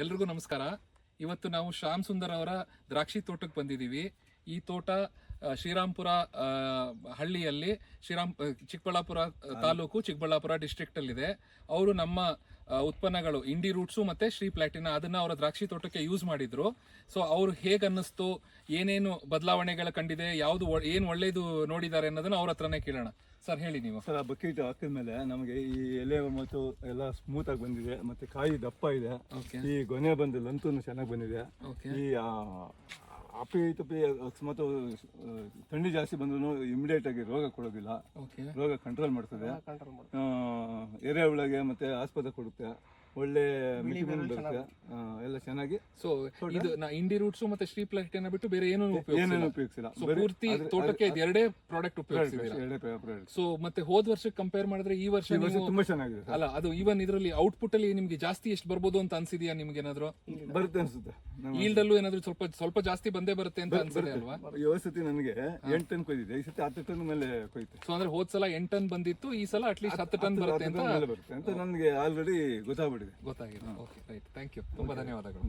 ಎಲ್ರಿಗೂ ನಮಸ್ಕಾರ. ಇವತ್ತು ನಾವು ಶ್ಯಾಮ್ ಸುಂದರ್ ಅವರ ದ್ರಾಕ್ಷಿ ತೋಟಕ್ಕೆ ಬಂದಿದ್ದೀವಿ. ಈ ತೋಟ ಶ್ರೀರಾಮ್ಪುರ ಹಳ್ಳಿಯಲ್ಲಿ ಶ್ರೀರಾಮ್ ಚಿಕ್ಕಬಳ್ಳಾಪುರ ತಾಲೂಕು ಚಿಕ್ಕಬಳ್ಳಾಪುರ ಡಿಸ್ಟ್ರಿಕ್ಟಲ್ಲಿದೆ ಅವರು ನಮ್ಮ ಉತ್ಪನ್ನಗಳು ಇಂಡಿ ರೂಟ್ಸು ಮತ್ತೆ ಶ್ರೀ ಪ್ಲಾಟಿನ ಅದನ್ನ ಅವರ ದ್ರಾಕ್ಷಿ ತೋಟಕ್ಕೆ ಯೂಸ್ ಮಾಡಿದ್ರು. ಸೊ ಅವರು ಹೇಗೆ ಅನ್ನಿಸ್ತು ಏನೇನು ಬದಲಾವಣೆಗಳು ಕಂಡಿದೆ ಯಾವುದು ಏನು ಏನ್ ಒಳ್ಳೇದು ನೋಡಿದ್ದಾರೆ ಅನ್ನೋದನ್ನ ಅವ್ರ ಹತ್ರನೇ ಕೇಳೋಣ. ಸರ್ ಹೇಳಿ ನೀವು. ಸರ್ ಆ ಬಕೆಟ್ ಹಾಕಿದ ಮೇಲೆ ನಮಗೆ ಈ ಎಲೆ ಮತ್ತು ಎಲ್ಲ ಸ್ಮೂತ್ ಆಗಿ ಬಂದಿದೆ ಮತ್ತೆ ಕಾಯಿ ದಪ್ಪ ಇದೆ. ಓಕೆ ಈ ಗೊನೆ ಬಂದು ಲಂತೂ ಚೆನ್ನಾಗಿ ಬಂದಿದೆ. ಓಕೆ ಈ ಅಪ್ಪಿ ಅಪಿ ತಪ್ಪಿ ಅಕಸ್ಮಾತ್ ಥಂಡಿ ಜಾಸ್ತಿ ಬಂದ್ರು ಇಮಿಡಿಯೇಟ್ ಆಗಿ ರೋಗ ಕೊಡೋದಿಲ್ಲ. ಓಕೆ ರೋಗ ಕಂಟ್ರೋಲ್ ಮಾಡ್ತದೆ. ಆ, ಒಳಗೆ ಮತ್ತೆ ಆಸ್ಪತ್ರೆ ಕೊಡುತ್ತೆ. ಒಳ್ಳೆ ಮಿಟಿಮಿನ್ ಬರುತ್ತೆ ಆ, ಎಲ್ಲ ಚೆನ್ನಾಗಿ. ಸೊ ಇದು ನಾ ಇಂಡಿ ರೂಟ್ಸ್ ಮತ್ತೆ ಸ್ಟೀಪ್ ಲೈಟ್ ಏನ ಬಿಟ್ಟು ಬೇರೆ ಏನೂ ಏನೇನು ಉಪಯೋಗಿಸಿಲ್ಲ. ಉಪಯೋಗಿಸಿಲ್ಲ. ಸೊ ಪೂರ್ತಿ ತೋಟಕ್ಕೆ ಇದು ಎರಡೇ ಪ್ರಾಡಕ್ಟ್ ಉಪಯೋಗಿಸಿದ್ದೀರಾ? ಎರಡೇ product. ಸೊ ಮತ್ತೆ ಹೋದ್ ವರ್ಷಕ್ಕೆ ಕಂಪೇರ್ ಮಾಡಿದ್ರೆ ಈ ವರ್ಷ ಈ ವರ್ಷ ನೀವು ತುಂಬಾ ಚೆನ್ನಾಗಿದೆ ಅಲ್ಲ ಅದು ಈವನ್ ಇದರಲ್ಲಿ ಔಟ್ಪುಟ್ ಅಲ್ಲಿ ನಿಮ್ಗೆ ಜಾಸ್ತಿ ಎಷ್ಟು ಬರ್ಬೋದು ಅಂತ ಅನ್ಸಿದ್ಯಾ ನಿಮ್ಗೆ ಏನಾದ್ರು? ಬರುತ್ತೆ ಅನ್ಸುತ್ತೆ. ನಮ್ಮ ಈಲ್ಡ್ ಅಲ್ಲೂ ಏನಾದ್ರು ಸ್ವಲ್ಪ ಸ್ವಲ್ಪ ಜಾಸ್ತಿ ಬಂದೇ ಬರುತ್ತೆ ಅಂತ ಅನ್ಸುತ್ತೆ ಅಲ್ವಾ? ಈ ಸತಿ ನನಗೆ ಎಂಟು ಟನ್ ಕೊಯ್ದಿದೆ ಈ ಸತಿ ಹತ್ತು ಟನ್ ಮೇಲೆ ಕೊಯ್ತು. ಸೊ ಅಂದ್ರೆ ಹೋದ್ ಸಲ ಎಂಟ್ ಟನ್ ಬಂದಿತ್ತು ಈ ಸಲ ಅಟ್ಲೀಸ್ಟ್ ಹತ್ತು ಟನ್ ಬರುತ್ತೆ ಹತ್ತು ಅಂತ ಟನ್ ಮೇಲೆ ಬರುತ್ತೆ ಅಂತ ನನಗೆ ಆಲ್ರೆಡಿ ಗೊತ್ತಾಗ್ಬಿಟ್ಟಿದೆ. ಗೊತ್ತಾಗಿದೆ. ಓಕೆ ರೈಟ್ ಥ್ಯಾಂಕ್ ಯು ತುಂಬಾ ಧನ್ಯವಾದಗಳು.